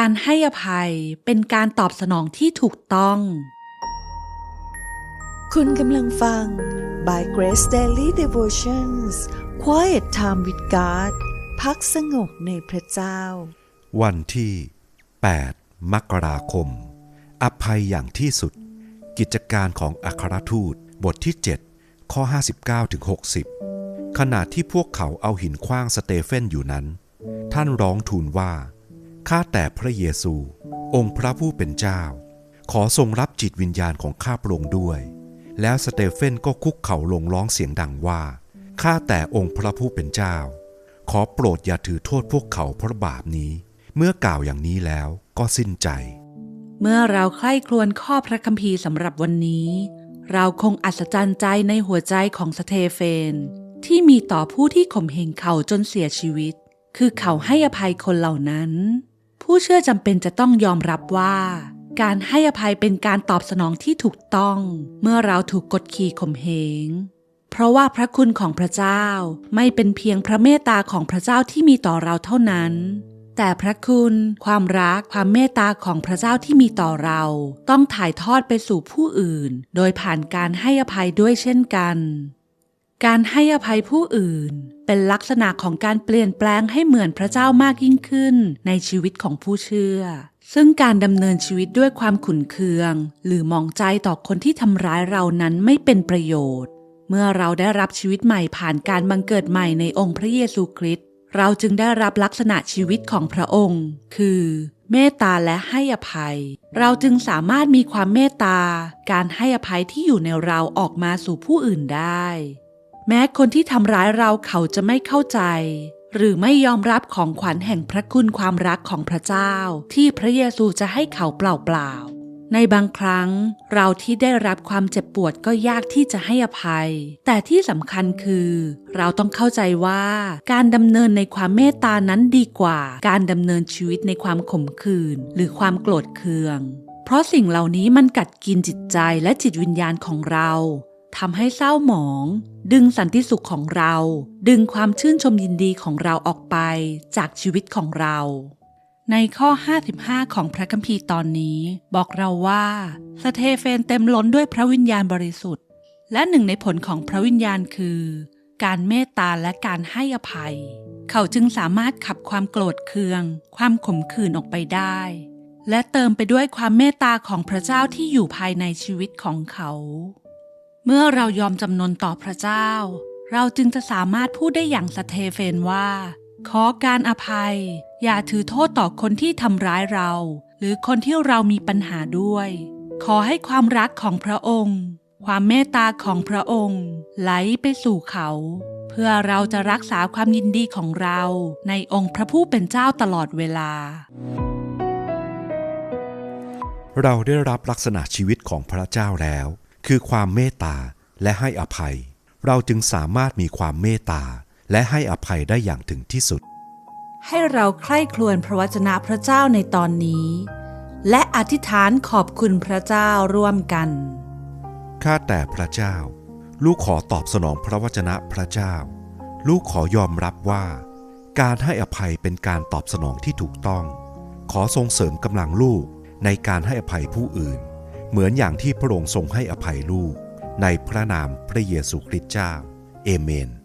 การให้อภัยเป็นการตอบสนองที่ถูกต้อง คุณกำลังฟัง By Grace Daily Devotions Quiet Time with God พักสงบในพระเจ้า วันที่ 8 มกราคม อภัยอย่างที่สุด กิจการของอัครทูต บทที่ 7 ข้อ 59ถึง60 ขณะที่พวกเขาเอาหินคว้างสเตเฟนอยู่นั้น ท่านร้องทูลว่า ข้าแต่พระเยซู องค์พระผู้เป็นเจ้า ขอทรงรับจิตวิญญาณของข้าพระองค์ด้วย แล้วสเตเฟนก็คุกเข่าลงร้องเสียงดังว่า ข้าแต่องค์พระผู้เป็นเจ้า ขอโปรดอย่าถือโทษพวกเขาเพราะบาปนี้ เมื่อกล่าวอย่างนี้แล้วก็สิ้นใจ เมื่อเราใคร่ครวญข้อพระคัมภีร์สำหรับวันนี้ เราคงอัศจรรย์ใจในหัวใจของสเตเฟน ที่มีต่อผู้ที่ข่มเหงเขาจนเสียชีวิต คือเขาให้อภัยคนเหล่านั้น ผู้เชื่อจำเป็นจะต้องยอมรับว่า การให้อภัยเป็นการตอบสนองที่ถูกต้อง เมื่อเราถูกกดขี่ข่มเหง เพราะว่าพระคุณของพระเจ้าไม่เป็นเพียงพระเมตตาของพระเจ้าที่มีต่อเราเท่านั้น แต่พระคุณ ความรัก ความเมตตาของพระเจ้าที่มีต่อเรา ต้องถ่ายทอดไปสู่ผู้อื่น โดยผ่านการให้อภัยด้วยเช่นกัน การให้อภัยผู้อื่น เป็นลักษณะของการเปลี่ยนแปลงให้เหมือนพระเจ้ามากยิ่งขึ้นในชีวิตของผู้เชื่อ ซึ่งการดำเนินชีวิตด้วยความขุนเคือง หรือมองใจต่อคนที่ทำร้ายเรานั้นไม่เป็นประโยชน์ เมื่อเราได้รับชีวิตใหม่ผ่านการบังเกิดใหม่ในองค์พระเยซูคริสต์เราจึงได้รับลักษณะชีวิตของพระองค์ คือเมตตาและให้อภัย เราจึงสามารถมีความเมตตา การให้อภัยที่อยู่ในเราออกมาสู่ผู้อื่นได้ แม้คนที่ทำร้ายเราเขาจะไม่เข้าใจ หรือไม่ยอมรับของขวัญแห่งพระคุณความรักของพระเจ้า ที่พระเยซูจะให้เขาเปล่าๆ ในบางครั้ง เราที่ได้รับความเจ็บปวดก็ยากที่จะให้อภัย แต่ที่สำคัญคือ เราต้องเข้าใจว่า การดำเนินในความเมตตานั้นดีกว่า การดำเนินชีวิตในความขมขื่นหรือความโกรธเคือง เพราะสิ่งเหล่านี้มันกัดกินจิตใจและจิตวิญญาณของเรา ทำให้เศร้าหมอง ดึงสันติสุขของเรา ดึงความชื่นชมยินดีของเราออกไปจากชีวิตของเรา ในข้อ 55 ของพระคัมภีร์ตอนนี้ บอกเราว่าสเตเฟนเต็มล้นด้วยพระวิญญาณบริสุทธิ์ และหนึ่งในผลของพระวิญญาณคือ การเมตตาและการให้อภัย เขาจึงสามารถขับความโกรธเคือง ความขมขื่นออกไปได้และเติมไปด้วยความเมตตาของพระเจ้าที่อยู่ภายในชีวิตของเขา เมื่อเรายอมจำนนต่อพระเจ้า เราจึงจะสามารถพูดได้อย่างสเตเฟนว่า ขอการอภัย อย่าถือโทษต่อคนที่ทำร้ายเรา หรือคนที่เรามีปัญหาด้วย ขอให้ความรักของพระองค์ ความเมตตาของพระองค์ ไหลไปสู่เขา เพื่อเราจะรักษาความยินดีของเราในองค์พระผู้เป็นเจ้าตลอดเวลา เราได้รับลักษณะชีวิตของพระเจ้าแล้ว คือความเมตตาและให้อภัย เราจึงสามารถมีความเมตตาและให้อภัยได้อย่างถึงที่สุด ให้เราใคร่ครวญพระวจนะพระเจ้าในตอนนี้ และอธิษฐานขอบคุณพระเจ้าร่วมกัน ข้าแต่พระเจ้า ลูกขอตอบสนองพระวจนะพระเจ้า ลูกขอยอมรับว่า การให้อภัยเป็นการตอบสนองที่ถูกต้อง ขอทรงเสริมกำลังลูกในการให้อภัยผู้อื่น เหมือนอย่างที่พระองค์ทรงให้อภัยลูกในพระนามพระเยซูคริสต์เจ้า เอเมน